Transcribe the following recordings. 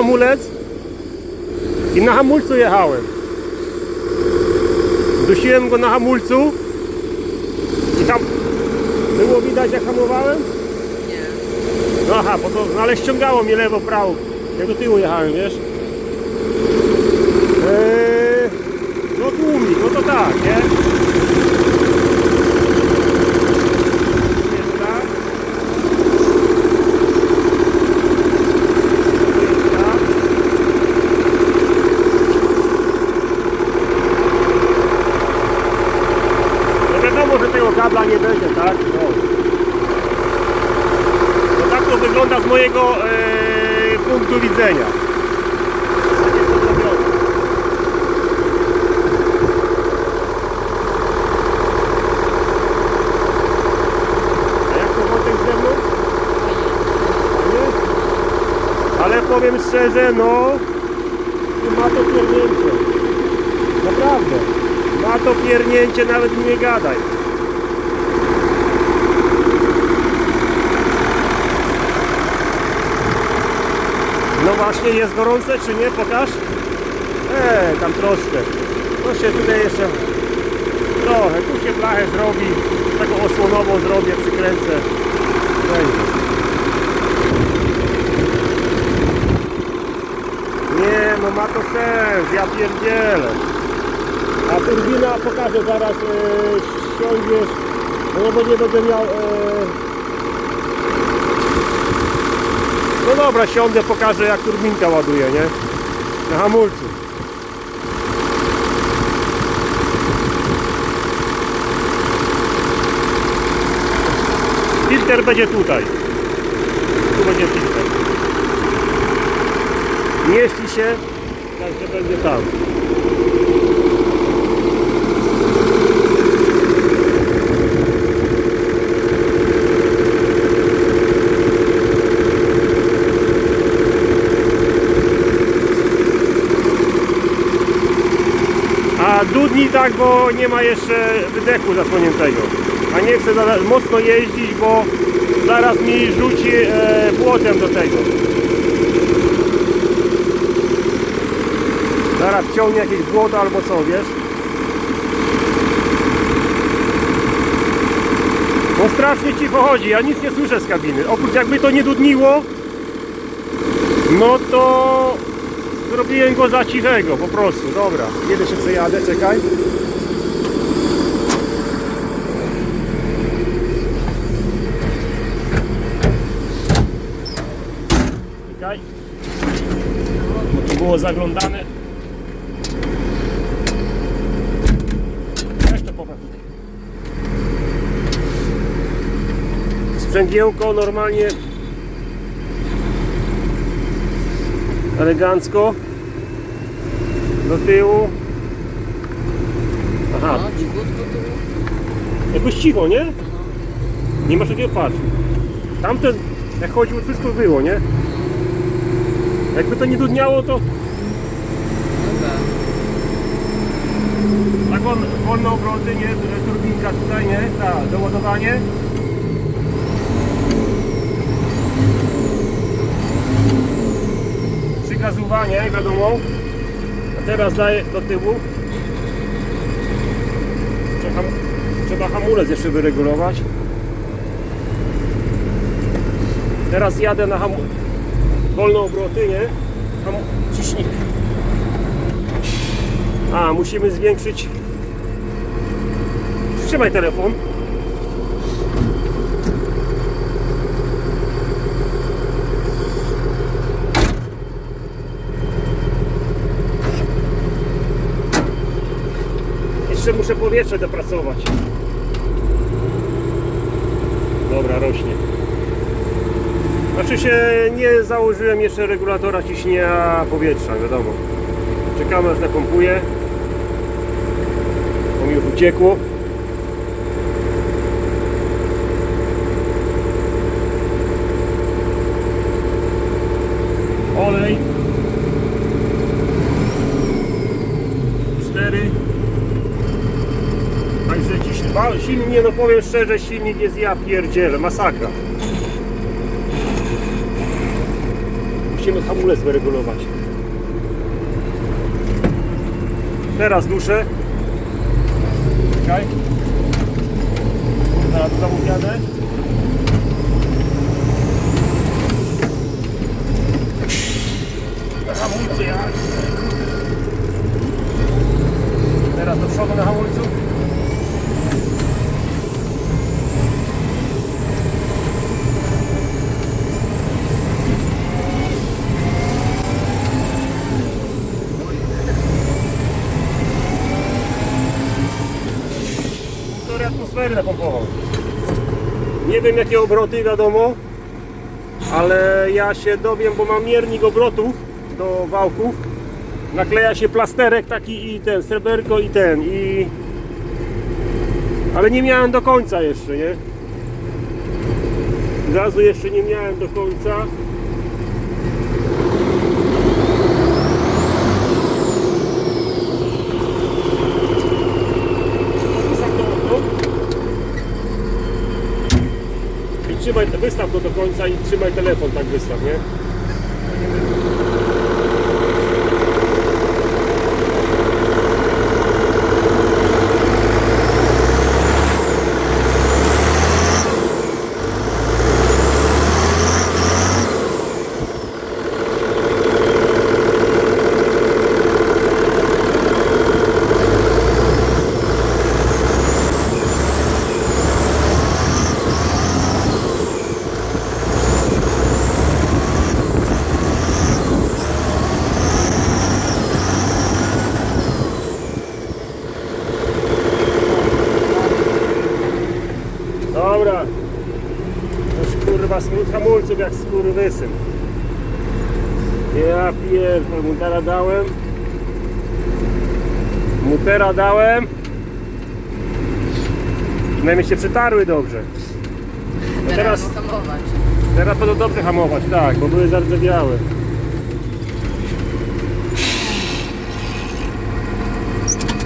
hamulec i na hamulcu jechałem. Dusiłem go na hamulcu i tam było widać jak hamowałem? Nie. Aha, bo to, no ale ściągało mnie lewo, prawo. Jak do tyłu jechałem, wiesz? Eee, no tłumik, no to tak, nie? Jest tak. Jest tak. No wiadomo, że tego kabla nie będzie, tak? No. No tak to wygląda z mojego e, punktu widzenia. Tak jest to zrobione. A jak to Wojtek ze mną? Fajnie? Ale powiem szczerze, no ma to piernięcie. Naprawdę. Ma to piernięcie, nawet mi nie gadaj. No właśnie, jest gorące czy nie? Pokaż. Eee, tam troszkę. To się tutaj jeszcze trochę. Tu się blachę zrobi. Taką osłonową zrobię, przykręcę. Będzie. Nie, no ma to sens. Ja pierdzielę. A turbina pokażę zaraz. E, ściągniesz. No bo nie będę miał... E, No dobra, siądę, pokażę jak turbinka ładuje, nie? Na hamulcu. Filtr będzie tutaj. Tu będzie filtr. Mieści się, także będzie tam. A dudni tak, bo nie ma jeszcze wydechu zasłoniętego. A nie chcę mocno jeździć, bo zaraz mi rzuci e, płotem do tego. Zaraz ciągnie jakieś błoto albo co, wiesz? Bo strasznie cicho chodzi, ja nic nie słyszę z kabiny. Oprócz jakby to nie dudniło, no to zrobiłem go za cichego, po prostu. Dobra, kiedy się przejadę, czekaj. Czekaj. Bo tu było zaglądane. Weź to popatrz. Sprzęgiełko normalnie elegancko do tyłu. Aha, No, jakoś cicho, nie? Nie masz takiego patrz. Tamten, jak chodziło, wszystko było, nie? Jakby to nie dudniało, to tak on, wolne obroty, nie? Turbinka tutaj, nie? Ta, doładowanie. Przygazowanie, wiadomo. A teraz daję do tyłu. Trzeba, trzeba hamulec jeszcze wyregulować. Teraz jadę na hamu... wolne obroty, nie? Hamu... Ciśnij. A, musimy zwiększyć. Trzymaj telefon. Jeszcze muszę powietrze dopracować. Dobra, rośnie. Znaczy się nie założyłem jeszcze regulatora ciśnienia powietrza, wiadomo. Czekamy aż napompuje. Mi już uciekło. Olej. 4. Także dziś ba- silnie, no powiem szczerze, silnik jest ja pierdzielę, masakra. Musimy hamulec wyregulować. Teraz duszę. Czekaj. Zaraz znowu jadę. Hamulce jak? Teraz do przodu na hamulcu. Nie wiem jakie obroty, wiadomo, ale ja się dowiem, bo mam miernik obrotów do wałków. Nakleja się plasterek taki i ten, sreberko i ten i... Ale nie miałem do końca jeszcze, nie? Gazu jeszcze nie miałem do końca. Ruszam to okno. I trzymaj, wystaw go do końca i trzymaj telefon, tak wystaw, nie? Dobra. Smut hamulców jak skurwysyn. Ja pierdolę, mutera dałem. Mutera dałem. Przynajmniej się przetarły dobrze. No Teraz teraz, hamować. teraz będą dobrze hamować, tak, bo były zardzewiałe.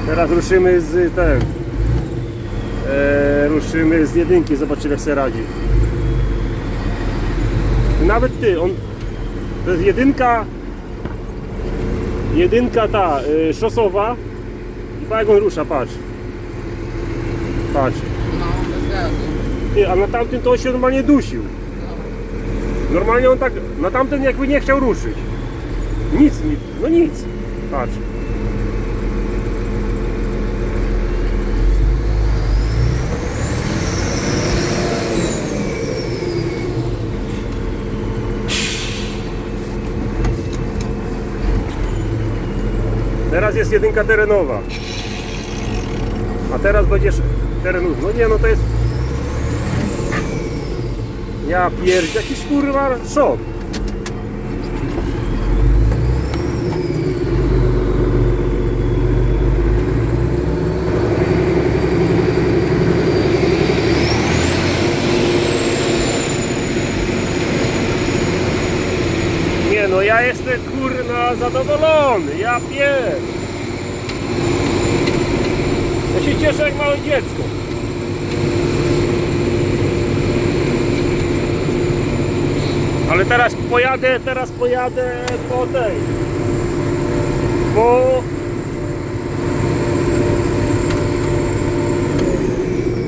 Teraz ruszymy z ten. E, ruszymy z jedynki, zobaczymy jak sobie radzi. Nawet ty, on. To jest jedynka. Jedynka ta y, szosowa. I patrz jak on rusza, patrz. Patrz. No, bez gazu. Ty, a na tamtym to on się normalnie dusił. No. Normalnie on tak, na tamten jakby nie chciał ruszyć. Nic no nic. Patrz. Teraz jest jedynka terenowa. A teraz będziesz terenów. No nie, no to jest ja pierd... jakiś kurwa szok. Nie no, ja jestem kurna zadowolony, ja pierd... Ja się cieszę jak małe dziecko. Ale teraz pojadę, teraz pojadę po tej. Po...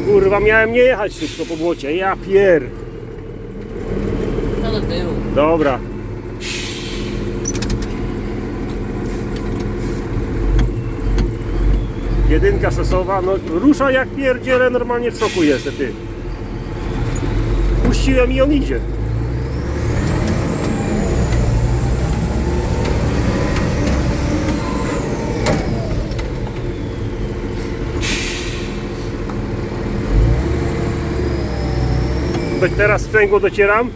Kurwa, miałem nie jechać szybko po błocie. Ja pier... No do tyłu. Dobra. Jedynka szosowa, no rusza jak pierdziele, normalnie w szoku jest ty. Puściłem i on idzie. Teraz sprzęgło docieram.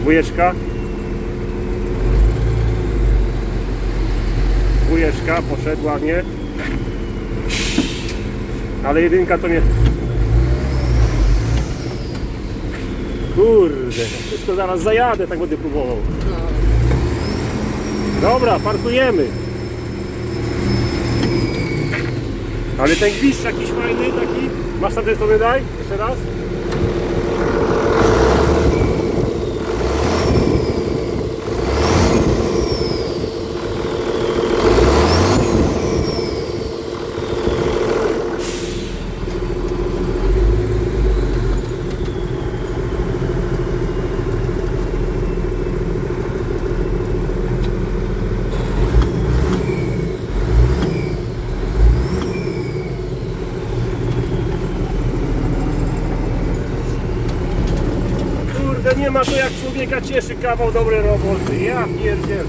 Dwójeczka. Dwójeczka poszedł ładnie. Ale jedynka to nie. Kurde, wszystko zaraz zajadę, tak będę próbował. Dobra, parkujemy. Ale ten gwizd jakiś fajny, taki. Masz tej strony daj? Jeszcze raz. Kurde, nie ma to jak człowieka cieszy kawał dobrej roboty. Ja pierdzielę.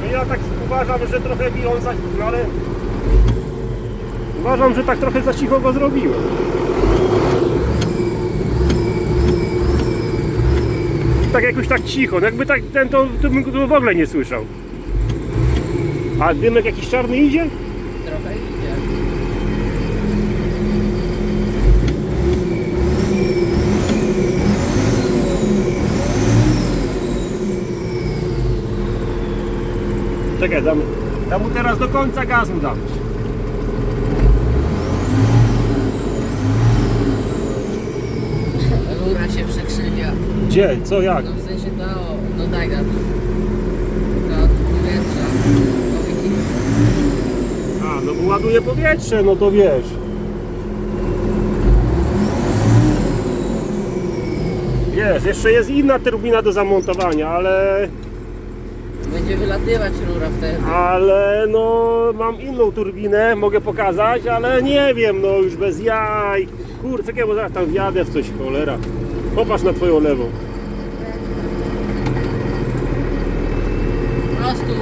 No ja tak uważam, że trochę mi on za... ale... Uważam, że tak trochę za cicho go zrobiłem. Tak jakoś tak cicho, no jakby tak ten to, to bym go w ogóle nie słyszał. A dymek jakiś czarny idzie? Trochę idzie. Czekaj, dam, dam mu teraz do końca gaz mu dam. Rura się przekrzywia. Gdzie? Co, jak? No w sensie to, no daj gaz. To powietrza. A, no bo ładuje powietrze, no to wiesz. Wiesz, jeszcze jest inna turbina do zamontowania, ale, Będzie wylatywać rura wtedy. ale no mam inną turbinę, mogę pokazać, ale nie wiem, no już bez jaj. Kurczę, bo zaraz tam wjadę w coś, cholera. Popatrz na twoją lewą. Po prostu.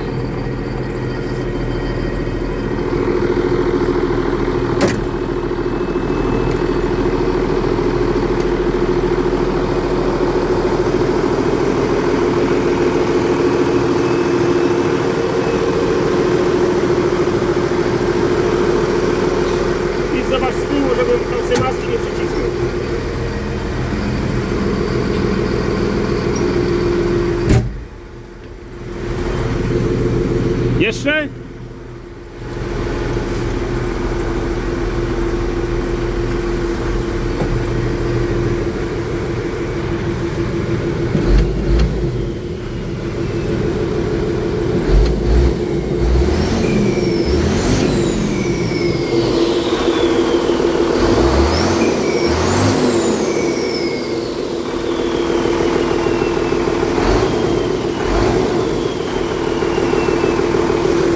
I zobacz z tyłu, żebym tam sobie maski nie przycisnął. Jeszcze?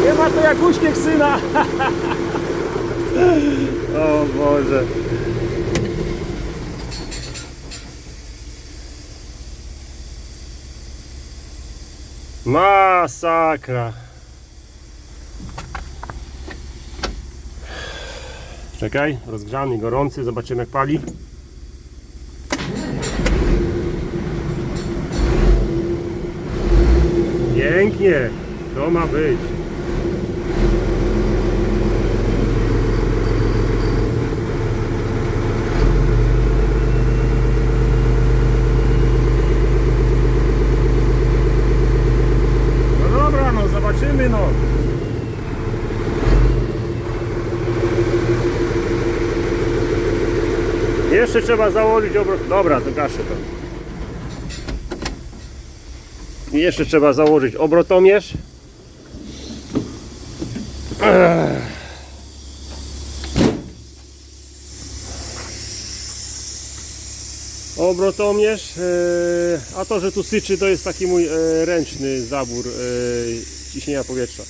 Nie ma to syna. o Boże. Masakra. Czekaj, rozgrzany, gorący, zobaczymy jak pali. Pięknie, to ma być. No dobra, zobaczymy no. Jeszcze trzeba założyć obrot. Dobra, to gaszę to. Jeszcze trzeba założyć obrotomierz. Obrotomierz, e, a to, że tu syczy, to jest taki mój e, ręczny zabór e, ciśnienia powietrza.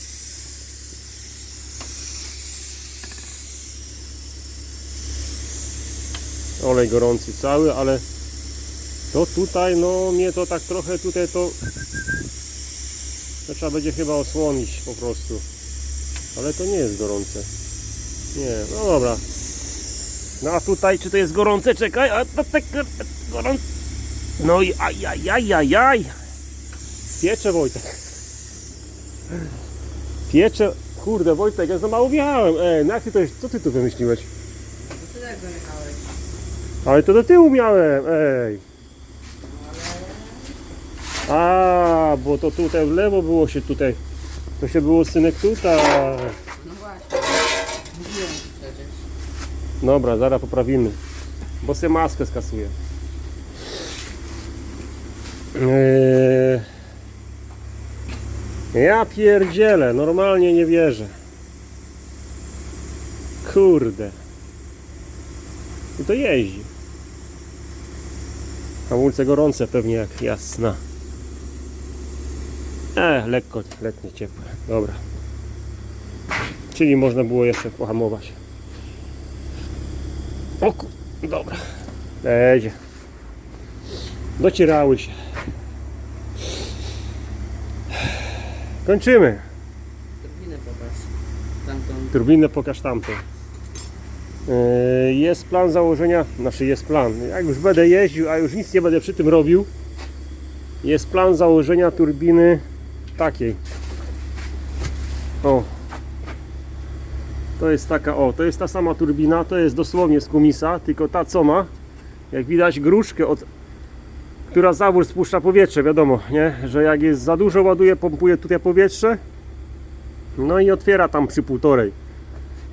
Olej gorący cały, ale to tutaj, no mnie to tak trochę tutaj to, to trzeba będzie chyba osłonić po prostu. Ale to nie jest gorące. Nie, no dobra. No a tutaj, czy to jest gorące? Czekaj, a to tak gorące. No i ajajajajaj. Piecze Wojtek. Piecze. Kurde, Wojtek, ja za mało wjechałem. Ej, jak ty to, co ty tu wymyśliłeś? To ty tak. Ale to do tyłu miałem, ej. A, bo to tutaj w lewo było się tutaj. To się było synek tutaj. No właśnie. Mówiłem ci przecież. Dobra, zaraz poprawimy. Bo sobie maskę skasuję. Eee, ja pierdzielę, normalnie nie wierzę. Kurde. I to jeździ. Hamulce gorące pewnie jak jasna. E, lekko letnie, ciepłe. Dobra. Czyli można było jeszcze pohamować. O. Dobra. Lezie. Docierały się. Kończymy. Turbinę pokaż. Tamtą. Turbinę pokaż tamtą. Yy, Jest plan założenia, znaczy jest plan. Jak już będę jeździł, a już nic nie będę przy tym robił, jest plan założenia turbiny takiej. O. To jest taka, o, to jest ta sama turbina, to jest dosłownie z kumisa, tylko ta co ma, jak widać gruszkę, od, która zawór spuszcza powietrze, wiadomo, nie? Że jak jest za dużo ładuje, pompuje tutaj powietrze, no i otwiera tam przy półtorej.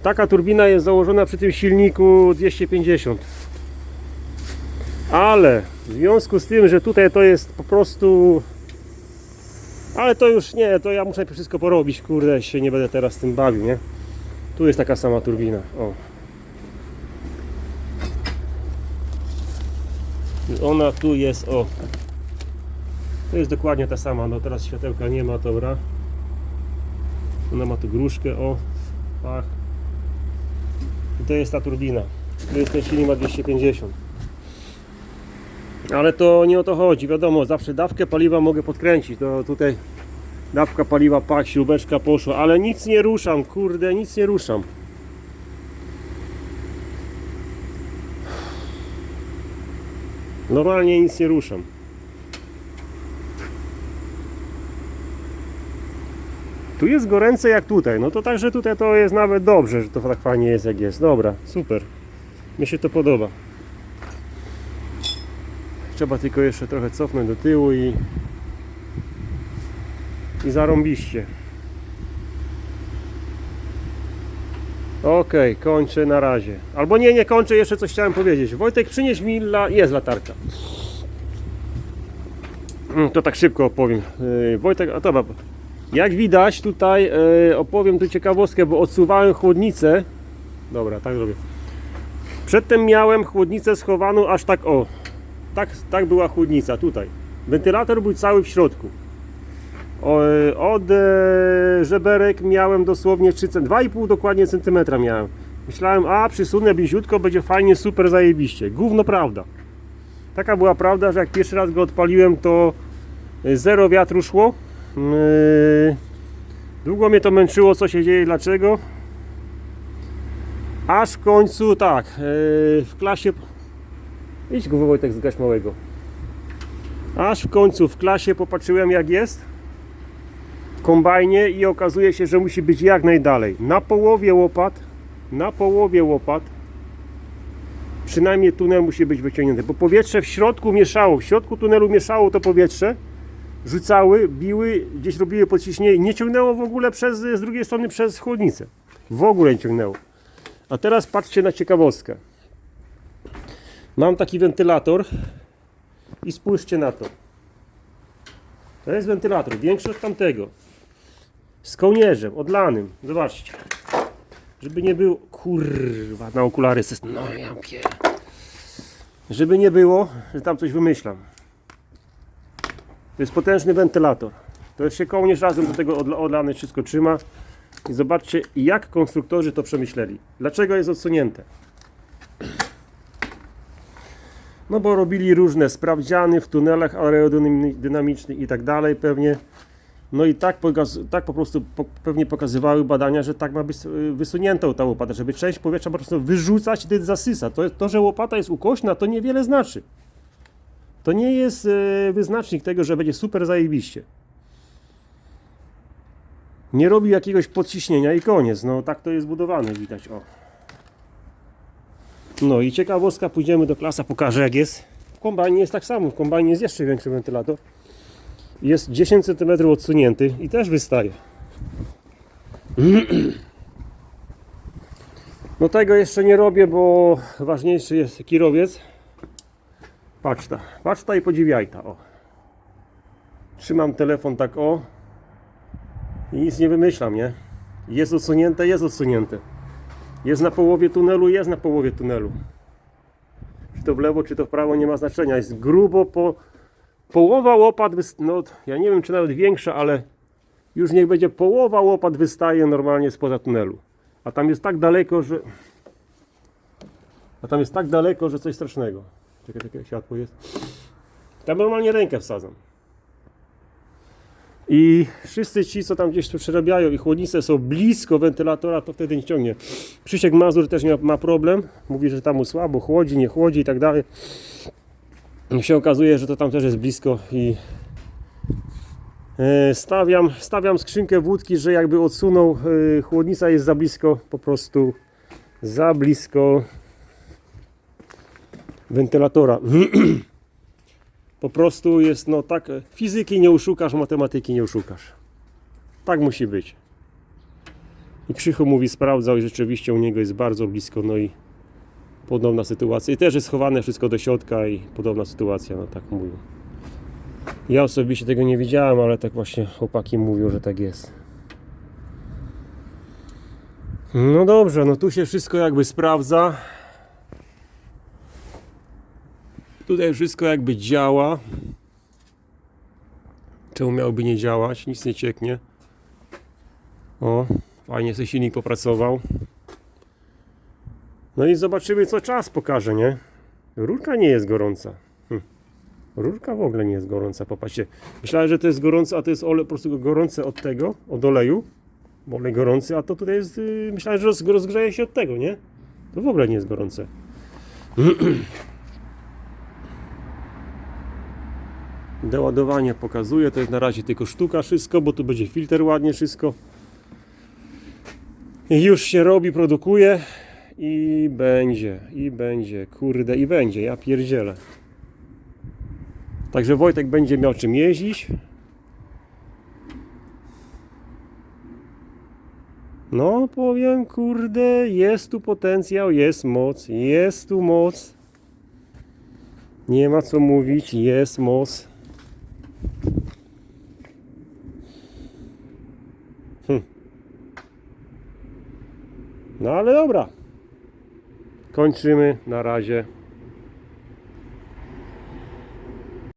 Taka turbina jest założona przy tym silniku 250. Ale w związku z tym, że tutaj to jest po prostu. Ale to już nie, to ja muszę wszystko porobić, kurde, się nie będę teraz tym bawił, nie? Tu jest taka sama turbina. O. Ona tu jest, o. To jest dokładnie ta sama, no teraz światełka nie ma, dobra. Ona ma tu gruszkę, o. Pach. I to jest ta turbina. To jest ten silnik ma 250. Ale to nie o to chodzi, wiadomo, zawsze dawkę paliwa mogę podkręcić. To tutaj dawka paliwa, pach, śrubeczka poszła, ale nic nie ruszam, kurde, nic nie ruszam. Normalnie nic nie ruszam. Tu jest goręce jak tutaj, no to także tutaj to jest nawet dobrze, że to tak fajnie jest jak jest. Dobra, super. Mi się to podoba. Trzeba tylko jeszcze trochę cofnąć do tyłu i i zarąbiście. Okej, kończę na razie. Albo nie, nie kończę, jeszcze coś chciałem powiedzieć. Wojtek, przynieś mi la... jest latarka. Mm, To tak szybko opowiem. Yy, Wojtek, a dobra. Jak widać tutaj yy, opowiem tu ciekawostkę, bo odsuwałem chłodnicę. Dobra, tak zrobię. Przedtem miałem chłodnicę schowaną aż tak o. Tak, tak była chłodnica tutaj. Wentylator był cały w środku. E, Od e, żeberek miałem dosłownie 3 cm, 2,5 dokładnie centymetra miałem. Myślałem, a przysunę bliziutko, będzie fajnie, super zajebiście. Gówno prawda. Taka była prawda, że jak pierwszy raz go odpaliłem, to e, zero wiatru szło. Yy, Długo mnie to męczyło, co się dzieje, dlaczego. Aż w końcu tak, w klasie. Idź go Wojtek zgaś małego. Aż w końcu w klasie popatrzyłem jak jest kombajnie i okazuje się, że musi być jak najdalej. Na połowie łopat, na połowie łopat przynajmniej tunel musi być wyciągnięty, bo powietrze w środku mieszało, w środku tunelu mieszało to powietrze, rzucały, biły, gdzieś robiły podciśnienie nie ciągnęło w ogóle przez, z drugiej strony przez chłodnicę. W ogóle nie ciągnęło. A teraz patrzcie na ciekawostkę. Mam taki wentylator i spójrzcie na to. To jest wentylator, większy od tamtego. Z kołnierzem, odlanym. Zobaczcie. Żeby nie było. Kurwa, na okulary ses. No ja pier... Żeby nie było, że tam coś wymyślam. To jest potężny wentylator. To jest się kołnierz razem do tego odla- odlany wszystko trzyma. I zobaczcie, jak konstruktorzy to przemyśleli. Dlaczego jest odsunięte? No bo robili różne sprawdziany w tunelach aerodynamicznych i tak dalej pewnie. No i tak, pokaz, tak po prostu po, pewnie pokazywały badania, że tak ma być y, wysunięta ta łopata, żeby część powietrza po prostu wyrzucać, gdy zasysa. To, to, że łopata jest ukośna, to niewiele znaczy. To nie jest y, wyznacznik tego, że będzie super zajebiście. nie robi jakiegoś podciśnienia i koniec. No tak to jest budowane, widać. O. No i ciekawostka, pójdziemy do klasa, pokażę jak jest. W kombajnie jest tak samo, w kombajnie jest jeszcze większy wentylator. Jest 10 cm odsunięty i też wystaje. No tego jeszcze nie robię, bo ważniejszy jest kirowiec. Patrz ta, patrz ta i podziwiaj ta, o. Trzymam telefon tak o i nic nie wymyślam, nie? Jest odsunięte, jest odsunięte. Jest na połowie tunelu, jest na połowie tunelu. Czy to w lewo, czy to w prawo, nie ma znaczenia. Jest grubo po... Połowa łopat, no ja nie wiem czy nawet większa, ale już niech będzie połowa łopat wystaje normalnie spoza tunelu. A tam jest tak daleko, że... A tam jest tak daleko, że coś strasznego. Czekaj, czekaj, światło jest. Tam normalnie rękę wsadzam. I wszyscy ci, co tam gdzieś tu przerabiają i chłodnice są blisko wentylatora, to wtedy nie ciągnie. Krzysiek Mazur też ma problem. Mówi, że tam mu słabo chłodzi, nie chłodzi i tak dalej. Się okazuje, że to tam też jest blisko i e, stawiam, stawiam skrzynkę wódki, że jakby odsunął, e, chłodnica jest za blisko, po prostu za blisko wentylatora. Po prostu jest no tak, fizyki nie oszukasz, matematyki nie oszukasz. Tak musi być. I Krzychu mówi, sprawdzał i rzeczywiście u niego jest bardzo blisko, no i podobna sytuacja. I też jest schowane wszystko do środka i podobna sytuacja, no tak mówią. Ja osobiście tego nie widziałem, ale tak właśnie chłopaki mówią, że tak jest. No dobrze, no tu się wszystko jakby sprawdza. Tutaj wszystko jakby działa. Czemu miałoby nie działać? Nic nie cieknie. O, fajnie sobie silnik popracował. No i zobaczymy co czas pokaże, nie? Rurka nie jest gorąca. Hm. Rurka w ogóle nie jest gorąca, popatrzcie. Myślałem, że to jest gorące, a to jest olej po prostu gorące od tego, od oleju. Bo olej gorący, a to tutaj jest, yy, myślałem, że roz, rozgrzeje się od tego, nie? To w ogóle nie jest gorące. Doładowanie pokazuje, to jest na razie tylko sztuka wszystko, bo tu będzie filtr ładnie wszystko. Już się robi, produkuje i będzie, i będzie, kurde, i będzie, ja pierdzielę. Także Wojtek będzie miał czym jeździć. No, powiem, kurde, jest tu potencjał, jest moc, jest tu moc. Nie ma co mówić, jest moc. Hm. No ale dobra. Kończymy na razie.